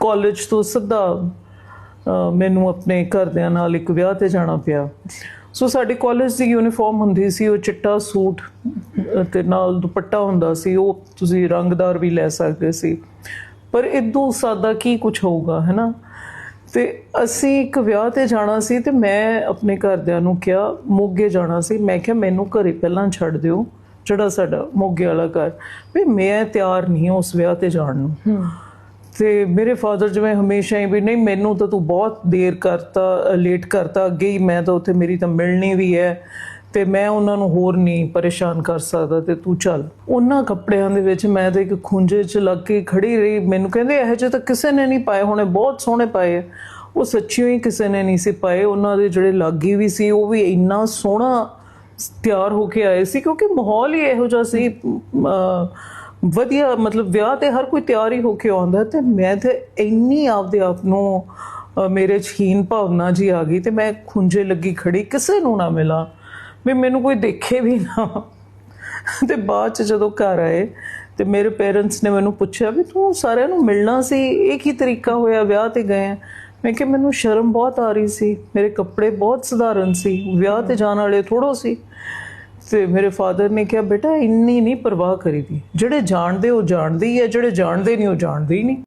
College ਤੋਂ ਸਿੱਧਾ ਮੈਨੂੰ ਆਪਣੇ ਘਰਦਿਆਂ ਨਾਲ ਇੱਕ ਵਿਆਹ ਤੇ ਜਾਣਾ ਪਿਆ। ਸੋ ਸਾਡੇ ਕਾਲਜ ਦੀ ਯੂਨੀਫਾਰਮ ਹੁੰਦੀ ਸੀ ਉਹ ਚਿੱਟਾ ਸੂਟ ਅ, ਤੇ ਨਾਲ ਦੁਪੱਟਾ ਹੁੰਦਾ ਸੀ ਉਹ ਤੁਸੀਂ ਰੰਗਦਾਰ ਵੀ ਲੈ ਸਕਦੇ ਸੀ। ਪਰ ਇਦੋਂ ਸਾਦਾ ਕੀ ਕੁਝ ਹੋਊਗਾ ਹੈਨਾ? ਤੇ ਅਸੀਂ ਇੱਕ ਵਿਆਹ ਤੇ ਜਾਣਾ ਸੀ ਤੇ ਮੈਂ ਆਪਣੇ ਘਰਦਿਆਂ ਨੂੰ ਕਿਹਾ ਮੋਗੇ ਜਾਣਾ ਸੀ। ਮੈਂ ਕਿਹਾ ਮੈਨੂੰ ਘਰੇ ਪਹਿਲਾਂ ਛੱਡ ਦਿਓ ਜਿਹੜਾ ਸਾਡਾ ਮੋਗੇ ਵਾਲਾ ਘਰ। ਵੀ ਮੈਂ ਤਿਆਰ ਨਹੀਂ ਹਾਂ ਉਸ ਵਿਆਹ ਤੇ ਜਾਣ ਨੂੰ। ਤੇ ਮੇਰੇ ਫਾਦਰ ਜਿਵੇਂ ਹਮੇਸ਼ਾ ਹੀ ਵੀ ਨਹੀਂ ਮੈਨੂੰ ਤਾਂ ਤੂੰ ਬਹੁਤ ਦੇਰ ਕਰਤਾ ਲੇਟ ਕਰਤਾ ਅੱਗੇ ਹੀ ਮੈਂ ਤਾਂ ਉੱਥੇ ਮੇਰੀ ਤਾਂ ਮਿਲਣੀ ਵੀ ਹੈ ਤੇ ਮੈਂ ਉਹਨਾਂ ਨੂੰ ਹੋਰ ਨਹੀਂ ਪਰੇਸ਼ਾਨ ਕਰ ਸਕਦਾ ਤੇ ਤੂੰ ਚੱਲ। ਉਹਨਾਂ ਕੱਪੜਿਆਂ ਦੇ ਵਿੱਚ ਮੈਂ ਤਾਂ ਇੱਕ ਖੁੰਝੇ 'ਚ ਲੱਗ ਕੇ ਖੜੀ ਰਹੀ। ਮੈਨੂੰ ਕਹਿੰਦੇ ਇਹੋ ਜਿਹੇ ਤਾਂ ਕਿਸੇ ਨੇ ਨਹੀਂ ਪਾਏ ਹੋਣੇ ਬਹੁਤ ਸੋਹਣੇ ਪਾਏ ਆ। ਉਹ ਸੱਚੀਓ ਹੀ ਕਿਸੇ ਨੇ ਨਹੀਂ ਸੀ ਪਾਏ। ਉਹਨਾਂ ਦੇ ਜਿਹੜੇ ਲਾਗੀ ਵੀ ਸੀ ਉਹ ਵੀ ਇੰਨਾ ਸੋਹਣਾ ਤਿਆਰ ਹੋ ਕੇ ਆਏ ਸੀ ਕਿਉਂਕਿ ਮਾਹੌਲ ਹੀ ਇਹੋ ਜਿਹਾ ਸੀ ਅਮ, ਵਧੀਆ, ਮਤਲਬ ਵਿਆਹ ਤੇ ਹਰ ਕੋਈ ਤਿਆਰ ਹੀ ਹੋ ਕੇ ਆਉਂਦਾ ਤੇ ਮੈਂ ਤੇ ਇੰਨੀ ਆਪਦੇ ਆਪ ਨੂੰ ਮੇਰੇ 'ਚ ਹੀਨ ਭਾਵਨਾ ਜੀ ਆ ਗਈ ਤੇ ਮੈਂ ਖੁੰਝੇ ਲੱਗੀ ਖੜੀ, ਕਿਸੇ ਨੂੰ ਨਾ ਮਿਲਾਂ, ਵੀ ਮੈਨੂੰ ਕੋਈ ਦੇਖੇ ਵੀ ਨਾ। ਤੇ ਬਾਅਦ ਚ ਜਦੋਂ ਘਰ ਆਏ ਤੇ ਮੇਰੇ ਪੇਰੈਂਟਸ ਨੇ ਮੈਨੂੰ ਪੁੱਛਿਆ ਵੀ ਤੂੰ ਸਾਰਿਆਂ ਨੂੰ ਮਿਲਣਾ ਸੀ, ਇਹ ਕੀ ਤਰੀਕਾ ਹੋਇਆ ਵਿਆਹ ਤੇ ਗਏ? ਮੈਂ ਕਿਹਾ ਮੈਨੂੰ ਸ਼ਰਮ ਬਹੁਤ ਆ ਰਹੀ ਸੀ, ਮੇਰੇ ਕੱਪੜੇ ਬਹੁਤ ਸਧਾਰਨ ਸੀ, ਵਿਆਹ ਤੇ ਜਾਣ ਵਾਲੇ ਥੋੜੋ ਸੀ। ਤੇ ਮੇਰੇ ਫਾਦਰ ਨੇ ਕਿਹਾ, ਬੇਟਾ, ਇੰਨੀ ਨਹੀਂ ਪਰਵਾਹ ਕਰੀਦੀ। ਜਿਹੜੇ ਜਾਣਦੇ, ਉਹ ਜਾਣਦੇ ਹੀ ਹੈ ਜਿਹੜੇ ਜਾਣਦੇ ਨਹੀਂ, ਉਹ ਜਾਣਦੇ ਹੀ ਨਹੀਂ।